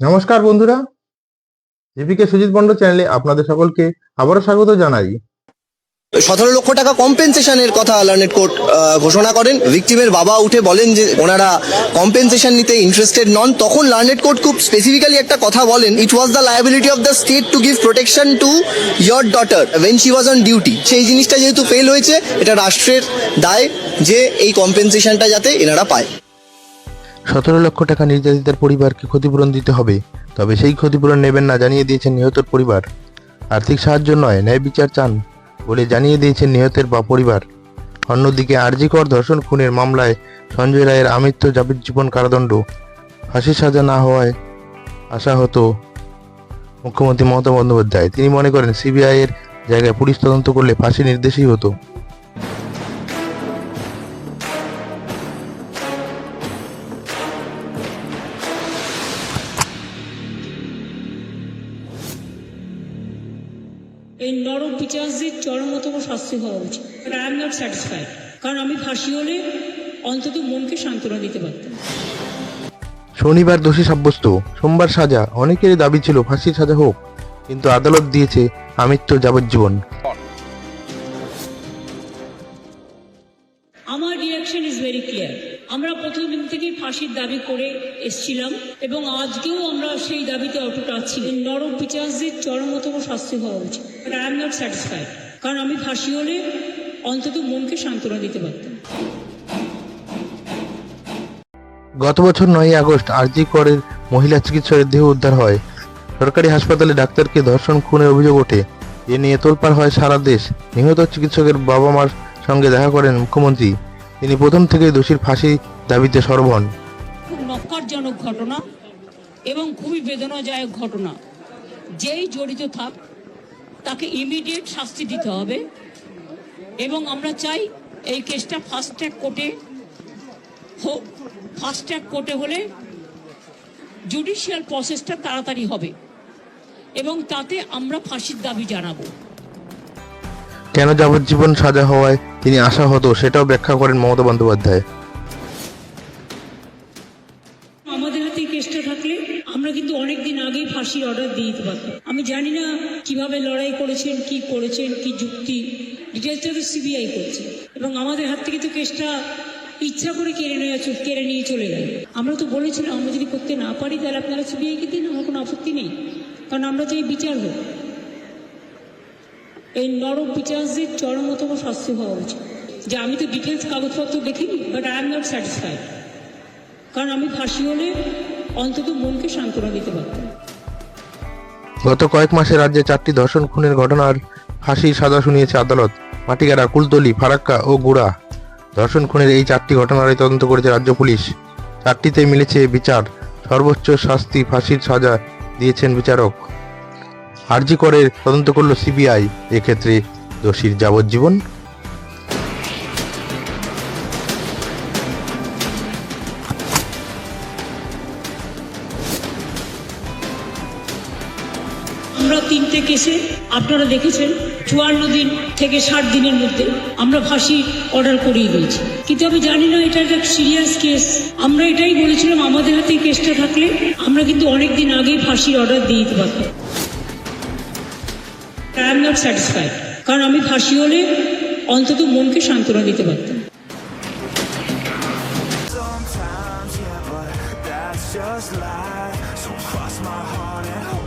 নমস্কার বন্ধুরা। জেপিকে সুজিত বন্ড চ্যানেলে আপনাদের সকলকে আবারও স্বাগত জানাই। সতেরো লক্ষ টাকা কম্পেনসেশনের কথা লার্নেট কোর্ট ঘোষণা করেন। ভিকটিমের বাবা উঠে বলেন যে ওনারা কম্পেনসেশন নিতে ইন্টারেস্টেড নন। তখন লার্নেট কোর্ট খুব স্পেসিফিক্যালি একটা কথা বলেন। It was the liability of the state to give protection to your daughter when she was on duty সেই জিনিসটা যেহেতু ফেল হয়েছে, এটা রাষ্ট্রের দায় যে এই কম্পেনসেশনটা যাতে এনারা পায়। সতেরো লক্ষ টাকা নির্যাতিতার পরিবারকে ক্ষতিপূরণ দিতে হবে, তবে সেই ক্ষতিপূরণ নেবেন না, জানিয়ে দিয়েছেন নিহতর পরিবার। আর্থিক সাহায্য নয়, ন্যায় বিচার চান বলে জানিয়ে দিয়েছেন নিহতের বা পরিবার। অন্যদিকে আরজিকর ধর্ষণ খুনের মামলায় সঞ্জয় রায়ের আমৃত্যু যাবজ্জীবন কারাদণ্ড। ফাঁসির সাজা না হওয়ায় আশা হতো মুখ্যমন্ত্রী মমতা বন্দ্যোপাধ্যায়। তিনি মনে করেন সিবিআই এর জায়গায় পুলিশ তদন্ত করলে ফাঁসি নির্দেশই হতো। এই নরম পিচার্সদের চরমতম শাস্তি হওয়া উচিত। আই এম নট স্যাটিসফাইড কারণ আমি ফাঁসি হলে অন্তত মনকে সান্ত্বনা দিতে পারতাম। শনিবার দোষী সাব্যস্ত। সোমবার সাজা। অনেকেরই দাবি ছিল ফাঁসির সাজা হোক কিন্তু আদালত দিয়েছে আমৃত্যু যাবজ্জীবন। আমার রিয়াকশন ইজ ভেরি ক্লিয়ার আমরা প্রথম দিন থেকেই ফাঁসির দাবি করে এসছিলাম এবং আজকেও আমরা সেই দাবিতে অটুট আছি। নরম পিচার্সদের চরমতম শাস্তি হওয়া উচিত। আই এম নট স্যাটিসফাইড কারণ আমি ফাঁসি হলে অন্তত মনকে সান্ত্বনা দিতে পারতাম। গত বছর নয়ই আগস্ট আরজি করের মহিলা চিকিৎসকের দেহ উদ্ধার হয়। সরকারি হাসপাতালে ডাক্তারকে ধর্ষণ, খুনের অভিযোগ ওঠে। এ নিয়ে তোলপাড় হয় সারা দেশ। নিহত চিকিৎসকের বাবা মার সঙ্গে দেখা করেন মুখ্যমন্ত্রী। তিনি প্রথম থেকেই দোষীর ফাঁসি দাবিতে সরব হন খুব নক্কারজনক ঘটনা এবং খুবই বেদনাদায়ক ঘটনা। যেই জড়িত থাক, তাকে ইমিডিয়েট শাস্তি দিতে হবে এবং আমরা চাই এই কেসটা ফাস্ট ট্র্যাক কোর্টে হোক ফাস্ট ট্র্যাক কোর্টে হলে জুডিশিয়াল প্রসেসটা তাড়াতাড়ি হবে এবং তাতে আমরা ফাঁসির দাবি জানাব। কেন যাবজ্জীবন সাজা হওয়ায় তিনি আশা হতো সেটাও ব্যাখ্যা করেন মমতা বন্দ্যোপাধ্যায়। আমাদের হাতে কেসটা থাকলে আমরা কিন্তু অনেক দিন আগেই ফাঁসির অর্ডার দিয়ে দিতে পারতাম। আমি জানি না কীভাবে লড়াই করেছেন, কি করেছেন, কি যুক্তি ডিটেলসটা তো সিবিআই করছে। এবং আমাদের হাত থেকে তো কেসটা ইচ্ছা করে কেড়ে নিয়ে কেড়ে নিয়ে চলে গেল। আমরা তো বলেছিলাম, আমরা যদি করতে না পারি, তাহলে আপনারা সিবিআইকে দিন, আমার কোনো আপত্তি নেই। কারণ আমরা চাই বিচার হোক। এই নরম বিচারদের চরমতম শাস্তি হওয়া উচিত। যে আমি তো ডিটেলস কাগজপত্র দেখিনি but I am not satisfied কারণ আমি ফাঁসি হলে অন্তত মনকে সান্ত্বনা দিতে পারতাম। গত কয়েক মাসে রাজ্যে চারটি ধর্ষণ খুনের ঘটনার ফাঁসির সাজা শুনিয়েছে আদালত। মাটিগাড়া, কুলতলি, ফারাক্কা ও গুড়া। ধর্ষণ খুনের এই চারটি ঘটনারই তদন্ত করেছে রাজ্য পুলিশ। চারটিতে মিলেছে বিচার। সর্বোচ্চ শাস্তি ফাঁসির সাজা দিয়েছেন বিচারক। আরজি করে তদন্ত করল সিবিআই। এক্ষেত্রে দোষীর যাবজ্জীবন। আমরা তিনটে কেসে, আপনারা দেখেছেন, চুয়ান্ন দিন থেকে ষাট দিনের মধ্যে আমরা ফাঁসি অর্ডার করিয়ে দিয়েছি। কিন্তু আমি জানি না, এটা একটা সিরিয়াস কেস। আমরা এটাই বলেছিলাম, আমাদের হাতে কেসটা থাকলে আমরা কিন্তু অনেক দিন আগেই ফাঁসির অর্ডার দিয়ে দিতে পারতাম। আই এম নট স্যাটিসফাইড কারণ আমি ফাঁসি হলে অন্তত মনকে সান্ত্বনা দিতে পারতাম just lie. So cross my heart and cross